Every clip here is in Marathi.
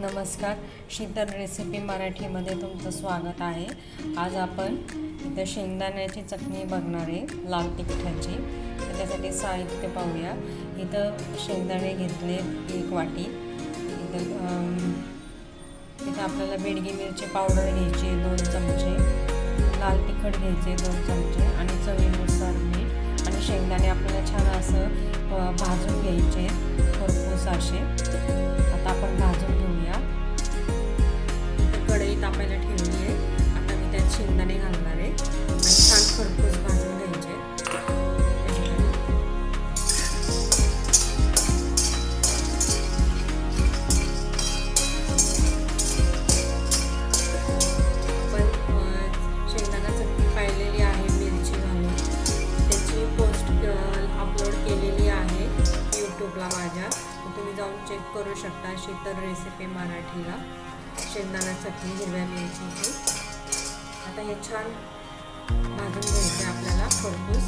नमस्कार. शीतल रेसिपी मराठीमध्ये तुमचं स्वागत आहे. आज आपण इथं शेंगदाण्याची चटणी बघणार आहे लाल तिखटाची. तर त्यासाठी साहित्य पाहूया. इथं शेंगदाणे घेतले एक वाटी. इथं इथं आपल्याला बेडगी मिरची पावडर घ्यायची दोन चमचे. लाल तिखट घ्यायचे दोन चमचे. आणि चवीनुसार मीठ आणि शेंगदाणे. आपल्याला छान असं भाजून घ्यायचे भरपूर असे. यूट्यूबला तुम्ही जाऊन चेक करू शकता शीतल रेसिपी मराठीला. शेंगदाणा चटणी हिरव्या मिरचीची आता हे छान भाजून घ्यायचे आपल्याला खरपूस.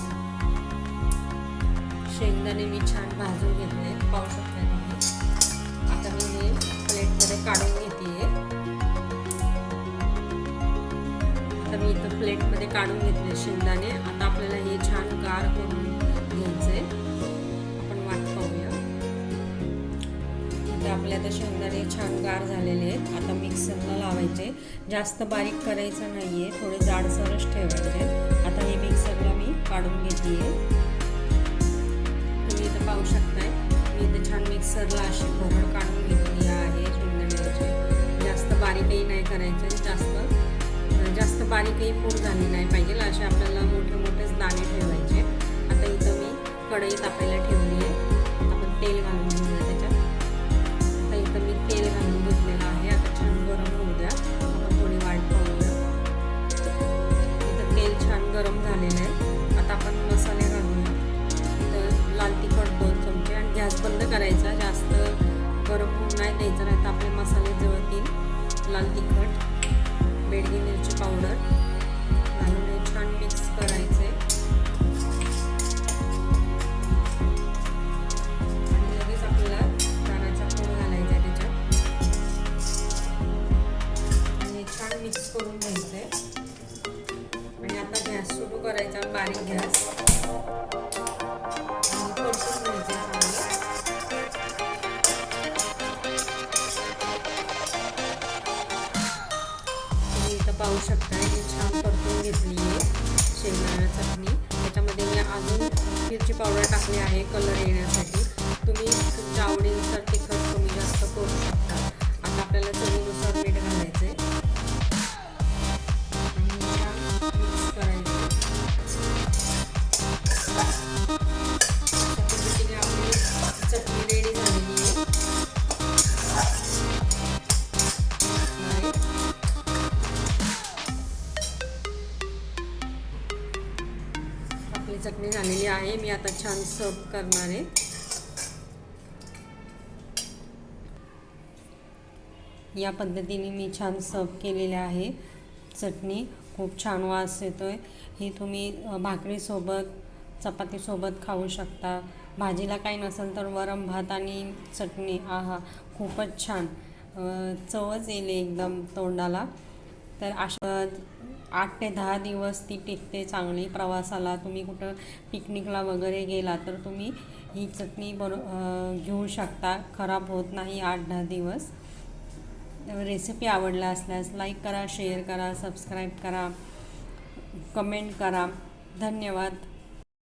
शेंगदाणे मी छान भाजून घेतले पाहू शकता तुम्ही. आता मी हे प्लेटमध्ये काढून घेते आता मी इथं प्लेटमध्ये काढून घेतले शेंगदाणे. आता आपल्याला हे छान गार करून आहे तर आपल्या आता शेंगदाणे छान गार झालेले आहेत. आता मिक्सरला लावायचे. जास्त बारीक करायचं नाही आहे थोडे जाडसरच ठेवायचे. आता हे मिक्सरला मी काढून घेतली आहे तुम्ही इथं पाहू शकताय. मी इथं छान मिक्सरला अशी भरड काढून घेतली आहे शेंगदाण्याचे. जास्त बारीकही नाही करायचं. जास्त जास्त बारीकही पूर झाली नाही पाहिजे. असे आपल्याला मोठे मोठेच दाणे ठेवायचे. आता इथं मी कढई तापायला ठेवली आहे. गरम होऊन द्यायचं नाही तर आपले मसाले जळतील लाल तिखट बेडगी मिरची पावडर. घालून हे छान मिक्स करायचे आणि लगेच आपल्याला दाण्याचा पूड घालायचा आहे त्याच्यात. आणि छान मिक्स करून घ्यायचंय. आणि आता गॅस सुरू करायचा बारीक गॅस. पाहू शकता मी छान परतून घेतली आहे शेंगदाणा चटणी. त्याच्यामध्ये मी अजून मिरची पावडर टाकली आहे कलर येण्यासाठी. तुम्ही तुमच्या आवडीनुसार तिखट ही चटणी झालेली आहे. मी आता छान सर्व करणार आहे. या पद्धतीने मी छान सर्व केलेले आहे. चटणी खूप छान वास येतो आहे ही तुम्ही भाकरीसोबत चपातीसोबत खाऊ शकता. भाजीला काही नसेल तर वरम भात आणि चटणी. आहा खूपच छान. चवच येईल एकदम तोंडाला. तर अशा आठ ते दहा दिवस ती टिकते चांगली. प्रवासाला तुम्ही कुठं पिकनिकला वगैरे गेला तर तुम्ही ही चटणी बरो घेऊ शकता. खराब होत नाही आठ दहा दिवस. रेसिपी आवडला असल्यास लाईक करा शेअर करा सबस्क्राईब करा कमेंट करा. धन्यवाद.